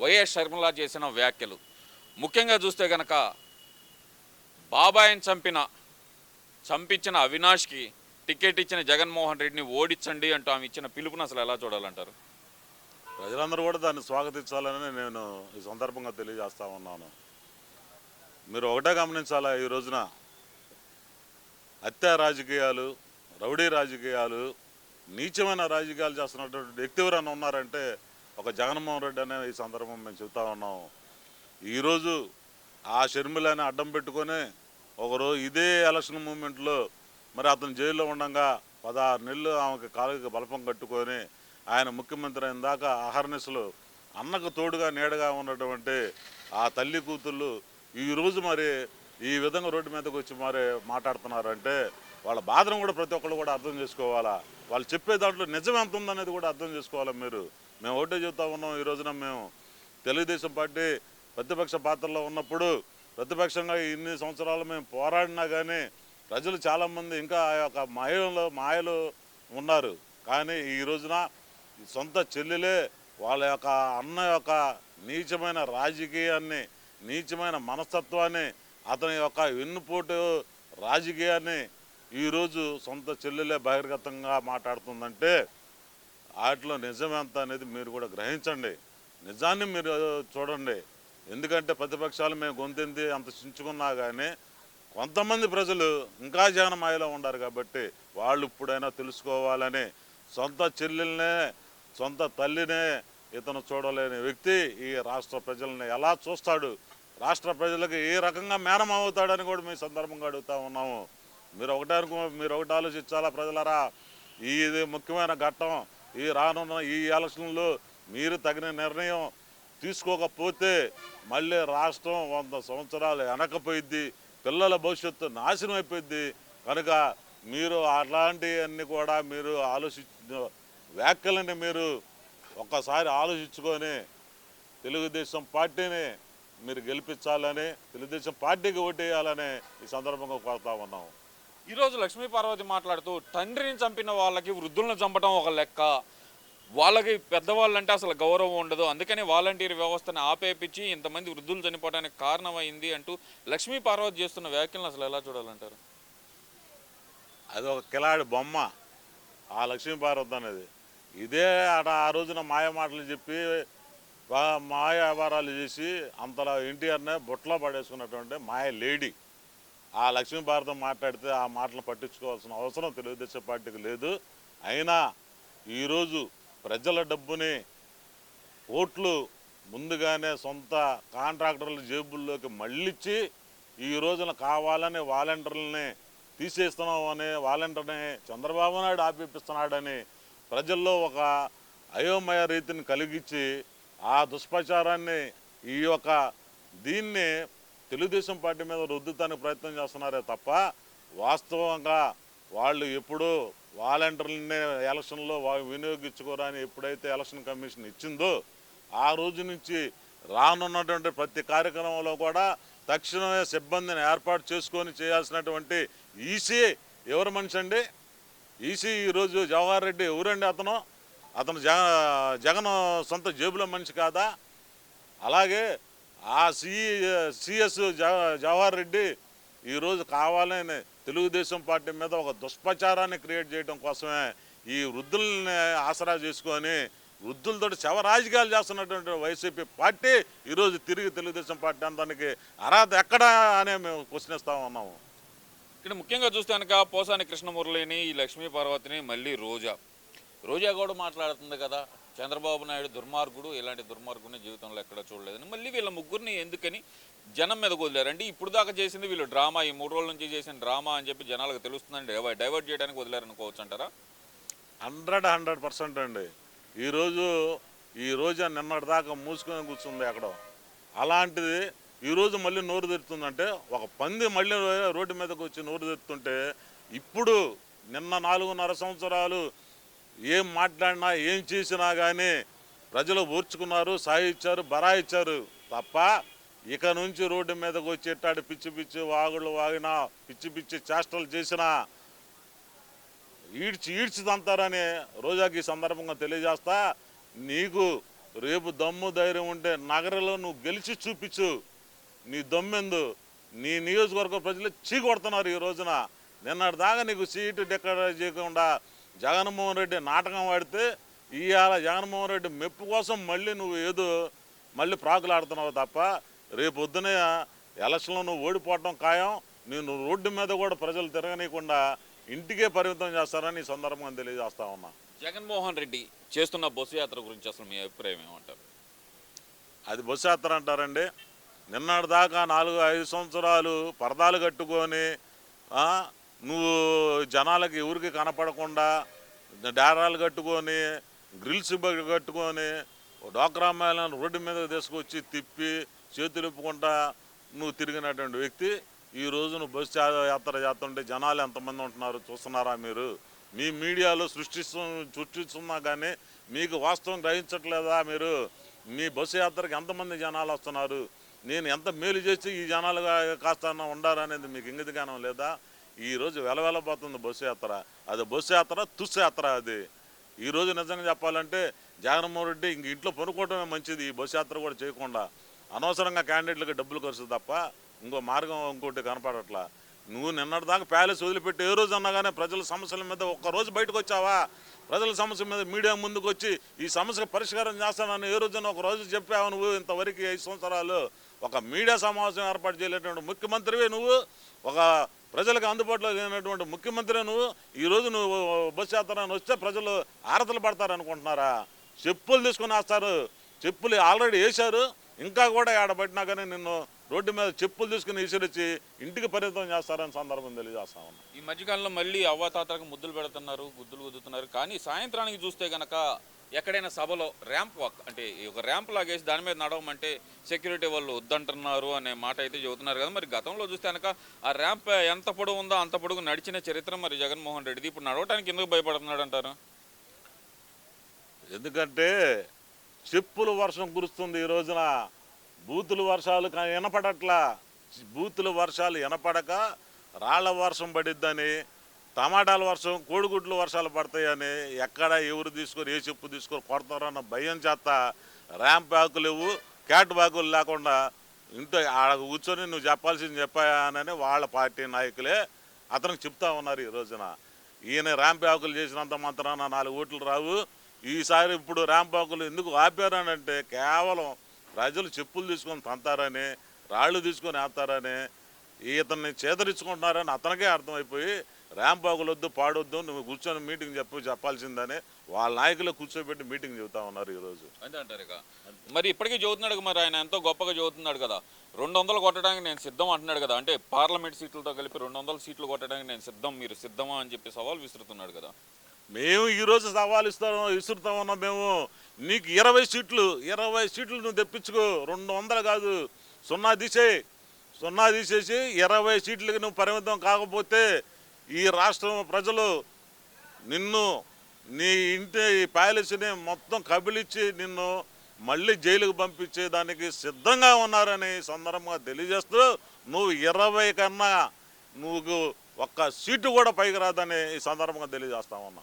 YS Sharmila చేసిన వ్యాఖ్యలు. ముఖ్యంగా చూస్తే కనుక బాబాయిని చంపిన చంపించిన అవినాష్కి టికెట్ ఇచ్చిన జగన్మోహన్ రెడ్డిని ఓడించండి అంటూ ఆమె ఇచ్చిన పిలుపుని అసలు ఎలా చూడాలంటారు? ప్రజలందరూ కూడా దాన్ని స్వాగతించాలని నేను ఈ సందర్భంగా తెలియజేస్తా ఉన్నాను. మీరు ఒకటే గమనించాలా ఈ రోజున? హత్య రాజకీయాలు రౌడీ రాజకీయాలు నీచమైన రాజకీయాలు చేస్తున్నటువంటి వ్యక్తి ఎవరైనా ఉన్నారంటే ఒక జగన్మోహన్ రెడ్డి అనే ఈ సందర్భం మేము చెబుతా ఉన్నాం. ఈరోజు ఆ షర్మిలని అడ్డం పెట్టుకొని ఒకరోజు ఇదే ఎలక్షన్ మూమెంట్లో మరి అతను జైల్లో ఉండగా పదహారు నెలలు ఆమెకి కాలుకి బలపం కట్టుకొని ఆయన ముఖ్యమంత్రి అయిన దాకా అహర్నిశలు అన్నకు తోడుగా నీడగా ఉన్నటువంటి ఆ తల్లి కూతుళ్ళు ఈరోజు మరి ఈ విధంగా రోడ్డు మీదకి వచ్చి మరి మాట్లాడుతున్నారంటే వాళ్ళ బాధను కూడా ప్రతి ఒక్కళ్ళు కూడా అర్థం చేసుకోవాలా? వాళ్ళు చెప్పే దాంట్లో నిజం ఎంత ఉందనేది కూడా అర్థం చేసుకోవాలా మీరు? మేము ఒకటే చెబుతా ఉన్నాం ఈ రోజున మేము. తెలుగుదేశం పార్టీ ప్రతిపక్ష పాత్రలో ఉన్నప్పుడు ప్రతిపక్షంగా ఇన్ని సంవత్సరాలు మేము పోరాడినా కానీ ప్రజలు చాలామంది ఇంకా ఆ యొక్క మాయలో మాయలు ఉన్నారు. కానీ ఈ రోజున సొంత చెల్లెలే వాళ్ళ యొక్క అన్న యొక్క నీచమైన రాజకీయాన్ని నీచమైన మనస్తత్వాన్ని అతని యొక్క వెన్నుపోటు రాజకీయాన్ని ఈరోజు సొంత చెల్లెలే బహిర్గతంగా మాట్లాడుతుందంటే వాటిలో నిజం ఎంత అనేది మీరు కూడా గ్రహించండి. నిజాన్ని మీరు చూడండి. ఎందుకంటే ప్రతిపక్షాలు మేము గొంతింది అంత చించుకున్నా కానీ కొంతమంది ప్రజలు ఇంకా జగన్మాయలో ఉన్నారు కాబట్టి వాళ్ళు ఇప్పుడైనా తెలుసుకోవాలని సొంత చెల్లెల్నే సొంత తల్లినే ఇతను చూడలేని వ్యక్తి ఈ రాష్ట్ర ప్రజల్ని ఎలా చూస్తాడు? రాష్ట్ర ప్రజలకు ఏ రకంగా మేనం అవుతాడని కూడా మీ సందర్భంగా అడుగుతా ఉన్నాము. మీరు ఒకటే మీరు ఒకటి ఆలోచించాలా ప్రజలరా? ఈ ఇది ముఖ్యమైన ఘట్టం. ఈ రానున్న ఈ ఎలక్షన్లో మీరు తగిన నిర్ణయం తీసుకోకపోతే మళ్ళీ రాష్ట్రం వంద సంవత్సరాలు వెనకపోయిద్ది పిల్లల భవిష్యత్తు నాశనం అయిపోయింది కనుక మీరు అలాంటివన్నీ కూడా మీరు ఆలోచి వ్యాఖ్యలని మీరు ఒక్కసారి ఆలోచించుకొని తెలుగుదేశం పార్టీని మీరు గెలిపించాలని తెలుగుదేశం పార్టీకి ఓటేయాలని ఈ సందర్భంగా కోరుతా ఉన్నాం. ఈరోజు లక్ష్మీ పార్వతి మాట్లాడుతూ తండ్రిని చంపిన వాళ్ళకి వృద్ధులను చంపడం ఒక లెక్క. వాళ్ళకి పెద్దవాళ్ళంటే అసలు గౌరవం ఉండదు. అందుకని వాలంటీర్ వ్యవస్థను ఆపేపించి ఇంతమంది వృద్ధులు చనిపోవడానికి కారణమైంది అంటూ లక్ష్మీ పార్వతి చేస్తున్న వ్యాఖ్యలను అసలు ఎలా చూడాలంటారు? అది ఒక కిలాడి బొమ్మ. ఆ లక్ష్మీ పార్వతి అనేది. ఇదే అట ఆ రోజున మాయ మాటలు చెప్పి మాయ వ్యాపారాలు చేసి అంతలా ఎన్టీఆర్నే బొట్లో పడేసుకున్నటువంటి మాయ లేడీ. ఆ లక్ష్మీభారతం మాట్లాడితే ఆ మాటలు పట్టించుకోవాల్సిన అవసరం తెలుగుదేశం పార్టీకి లేదు. అయినా ఈరోజు ప్రజల డబ్బుని ఓట్లు ముందుగానే సొంత కాంట్రాక్టర్ల జేబుల్లోకి మళ్ళిచ్చి ఈ రోజున కావాలని వాలంటీర్లని తీసేస్తున్నాం అని వాలంటీర్ని చంద్రబాబు నాయుడు ఆపిపిస్తున్నాడని ప్రజల్లో ఒక అయోమయ రీతిని కలిగించి ఆ దుష్ప్రచారాన్ని ఈ యొక్క దీన్ని తెలుగుదేశం పార్టీ మీద రుద్దుతానికి ప్రయత్నం చేస్తున్నారే తప్ప వాస్తవంగా వాళ్ళు ఎప్పుడు వాలంటీర్లనే ఎలక్షన్లో వినియోగించుకోరని ఎప్పుడైతే ఎలక్షన్ కమిషన్ ఇచ్చిందో ఆ రోజు నుంచి రానున్నటువంటి ప్రతి కార్యక్రమంలో కూడా తక్షణమే సిబ్బందిని ఏర్పాటు చేసుకొని చేయాల్సినటువంటి ఈసీ ఎవరు మనిషి అండి? ఈసీ ఈరోజు జవహర్ రెడ్డి ఎవరండి అతను? అతను జగ జగన్ సొంత జేబులో మనిషి కాదా? అలాగే ఆ సి సిఎస్ జవహర్ రెడ్డి ఈరోజు కావాలని తెలుగుదేశం పార్టీ మీద ఒక దుష్ప్రచారాన్ని క్రియేట్ చేయడం కోసమే ఈ వృద్ధుల్ని ఆసరా చేసుకొని వృద్ధులతో శవ రాజకీయాలు చేస్తున్నటువంటి వైసీపీ పార్టీ ఈరోజు తిరిగి తెలుగుదేశం పార్టీ అనడానికి అర్హత ఎక్కడా అనే మేము క్వశ్చనిస్తా ఉన్నాము. ఇక్కడ ముఖ్యంగా చూస్తే కనుక పోసాని కృష్ణమురళిని ఈ లక్ష్మీ పార్వతిని మళ్ళీ రోజా. రోజా కూడా మాట్లాడుతుంది కదా. చంద్రబాబు నాయుడు దుర్మార్గుడు ఇలాంటి దుర్మార్గుని జీవితంలో ఎక్కడ చూడలేదని. మళ్ళీ వీళ్ళ ముగ్గురిని ఎందుకని జనం మీద వదిలేరండి. ఇప్పుడు దాకా చేసింది వీళ్ళు డ్రామా ఈ మూడు రోజుల నుంచి చేసిన డ్రామా అని చెప్పి జనాలకు తెలుస్తుందని డైవర్ట్ చేయడానికి వదిలేరనుకోవచ్చు అంటారా? హండ్రెడ్ హండ్రెడ్ పర్సెంట్ అండి. ఈరోజు ఈ రోజు నిన్నటి దాకా మూసుకొని కూర్చుంది అక్కడ అలాంటిది ఈరోజు మళ్ళీ నోరు తెరుతుందంటే ఒక పంది మళ్ళీ రోడ్డు మీదకి వచ్చి నోరు తెరుతుంటే ఇప్పుడు నిన్న నాలుగున్నర సంవత్సరాలు ఏం మాట్లాడినా ఏం చేసినా కానీ ప్రజలు ఓర్చుకున్నారు సాయిచ్చారు బరాయిచ్చారు తప్ప ఇక నుంచి రోడ్డు మీదకు వచ్చి పిచ్చి పిచ్చి వాగులు వాగినా పిచ్చి పిచ్చి చేష్టలు చేసినా ఈడ్చి ఈడ్చి తంతారని రోజాకి సందర్భంగా తెలియజేస్తా. నీకు రేపు దమ్ము ధైర్యం ఉంటే నగరంలో నువ్వు గెలిచి చూపించు. నీ దమ్మెందు నీ నియోజకవర్గ ప్రజలు చీకొడుతున్నారు ఈ రోజున. నిన్నటిదాకా నీకు సీటు డిక్లేర్ చేయకుండా జగన్మోహన్ రెడ్డి నాటకం ఆడితే ఇవాళ జగన్మోహన్ రెడ్డి మెప్పు కోసం మళ్ళీ నువ్వు ఏదో మళ్ళీ ప్రాకులాడుతున్నావు తప్ప రేపు పొద్దునే ఎలక్షన్లో నువ్వు ఓడిపోవటం ఖాయం. నేను రోడ్డు మీద కూడా ప్రజలు తిరగనీయకుండా ఇంటికే పరిమితం చేస్తారని ఈ సందర్భంగా తెలియజేస్తా ఉన్నా. జగన్మోహన్ రెడ్డి చేస్తున్న బస్సు యాత్ర గురించి అసలు మీ అభిప్రాయం ఏమంటారు? అది బస్సు యాత్ర అంటారండి. నిన్నటి దాకా నాలుగు ఐదు సంవత్సరాలు పరదాలు కట్టుకొని నువ్వు జనాలకి ఎవరికి కనపడకుండా డేరాలు కట్టుకొని గ్రిల్స్ కట్టుకొని డోక్రా మహిళలను రోడ్డు మీద తీసుకొచ్చి తిప్పి చేతులు ఇప్పుకుంటా నువ్వు తిరిగినటువంటి వ్యక్తి. ఈ రోజు నువ్వు బస్సు యాత్ర చేస్తుంటే జనాలు ఎంతమంది ఉంటున్నారు చూస్తున్నారా మీరు? మీ మీడియాలో సృష్టిస్తు సృష్టిస్తున్నా కానీ మీకు వాస్తవం గ్రహించట్లేదా మీరు? మీ బస్సు యాత్రకి ఎంతమంది జనాలు వస్తున్నారు? నేను ఎంత మేలు చేసి ఈ జనాలు కాస్త ఉండాలనేది మీకు ఇంగితగానం లేదా? ఈరోజు వెలవెలబోతుంది బస్సు యాత్ర. అది బస్సు యాత్ర తుస్సు యాత్ర అది. ఈరోజు నిజంగా చెప్పాలంటే జగన్మోహన్ రెడ్డి ఇంక ఇంట్లో పనుకోవటమే మంచిది ఈ బస్సు యాత్ర కూడా చేయకుండా. అనవసరంగా క్యాండిడేట్లకు డబ్బులు ఖర్చు తప్ప ఇంకో మార్గం ఇంకోటి కనపడట్లా. నువ్వు నిన్నటిదాకా ప్యాలెస్ వదిలిపెట్టి ఏ రోజు అన్నా కానీ ప్రజల సమస్యల మీద ఒక్కరోజు బయటకు వచ్చావా? ప్రజల సమస్య మీద మీడియా ముందుకు వచ్చి ఈ సమస్యకు పరిష్కారం చేస్తానని ఏ రోజున ఒక రోజు చెప్పావు నువ్వు ఇంతవరకు ఐదు సంవత్సరాలు? ఒక మీడియా సమావేశం ఏర్పాటు చేయలేటువంటి ముఖ్యమంత్రివే నువ్వు? ఒక ప్రజలకు అందుబాటులో లేనటువంటి ముఖ్యమంత్రి నువ్వు ఈ నువ్వు బస్సు యాత్రను వస్తే ప్రజలు ఆరతలు పడతారు అనుకుంటున్నారా చెప్పులు తీసుకుని వేస్తారు. చెప్పులు ఆల్రెడీ వేశారు. ఇంకా కూడా ఆడబట్టినా కానీ నిన్ను రోడ్డు మీద చెప్పులు తీసుకుని విసిరిచ్చి ఇంటికి పరిమితం చేస్తారని సందర్భం తెలియజేస్తా ఉన్నాం. ఈ మధ్యకాలంలో మళ్ళీ అవ్వాతాతలకు ముద్దులు పెడుతున్నారు గుద్దులు గుద్దుతున్నారు. కానీ సాయంత్రానికి చూస్తే గనక ఎక్కడైనా సభలో ర్యాంప్ వాక్ అంటే ఈ ఒక ర్యాంప్ లాగేసి దాని మీద నడవమంటే సెక్యూరిటీ వాళ్ళు వద్దంటున్నారు అనే మాట అయితే చెబుతున్నారు కదా. మరి గతంలో చూస్తే కనుక ఆ ర్యాంప్ ఎంత పొడవు ఉందో అంత పొడుగు నడిచిన చరిత్ర మరి జగన్మోహన్ రెడ్డిది. ఇప్పుడు నడవటానికి ఎందుకు భయపడుతున్నాడు అంటారు? ఎందుకంటే చెప్పుల వర్షం కురుస్తుంది ఈ రోజున. బూతులు వర్షాలు వినపడట్లా. బూతులు వర్షాలు వినపడక రాళ్ళ వర్షం పడిద్దని టమాటాల వర్షం కోడిగుడ్లు వర్షాలు పడతాయని ఎక్కడ ఎవరు తీసుకొని ఏ చెప్పు తీసుకొని కొడతారన్న భయం చేత ర్యాంప్ బ్యాగులు లేవు క్యాట్ బ్యాగులు లేకుండా ఇంట్లో ఆడ కూర్చొని నువ్వు చెప్పాల్సింది చెప్పానని వాళ్ళ పార్టీ నాయకులే అతనికి చెప్తా ఉన్నారు ఈ రోజున. ఈయన ర్యాంప్ బ్యాగులు చేసినంత మాత్రాన నాలుగు ఓట్లు రావు. ఈసారి ఇప్పుడు ర్యాంప్ బ్యాగులు ఎందుకు ఆపారనంటే కేవలం ప్రజలు చెప్పులు తీసుకొని తంతారని రాళ్ళు తీసుకొని వేస్తారని ఇతన్ని చేదరించుకుంటున్నారని అతనికే అర్థమైపోయి ర్యాంప్ బాగులు వద్దు పాడొద్దు నువ్వు కూర్చొని మీటింగ్ చెప్పు చెప్పాల్సిందని వాళ్ళ నాయకులు కూర్చోబెట్టి మీటింగ్ చెబుతా ఉన్నారు ఈరోజు. అంతే అంటారు ఇక. మరి ఇప్పటికీ చదువుతున్నాడు కదా మరి ఆయన? ఎంతో గొప్పగా చదువుతున్నాడు కదా. రెండు వందలు కొట్టడానికి నేను సిద్ధం అంటున్నాడు కదా. అంటే పార్లమెంట్ సీట్లతో కలిపి రెండు వందల సీట్లు కొట్టడానికి నేను సిద్ధం మీరు సిద్ధమా అని చెప్పి సవాల్ విసురుతున్నాడు కదా. మేము ఈరోజు సవాలు ఇస్తాం ఇసురుతా ఉన్నాం మేము. నీకు ఇరవై సీట్లు ఇరవై సీట్లు నువ్వు తెప్పించుకో రెండు వందలు కాదు. సున్నా తీసేయి. సున్నా తీసేసి ఇరవై సీట్లకి నువ్వు పరిమితం కాకపోతే ఈ రాష్ట్రం ప్రజలు నిన్ను నీ ఇంటి ప్యాలెస్ని మొత్తం కబిలిచ్చి నిన్ను మళ్ళీ జైలుకు పంపించే దానికి సిద్ధంగా ఉన్నారని సందర్భంగా తెలియజేస్తూ నువ్వు ఇరవై కన్నా నువ్వు ఒక్క సీటు కూడా పైకి రాదని ఈ సందర్భంగా తెలియజేస్తా ఉన్నా.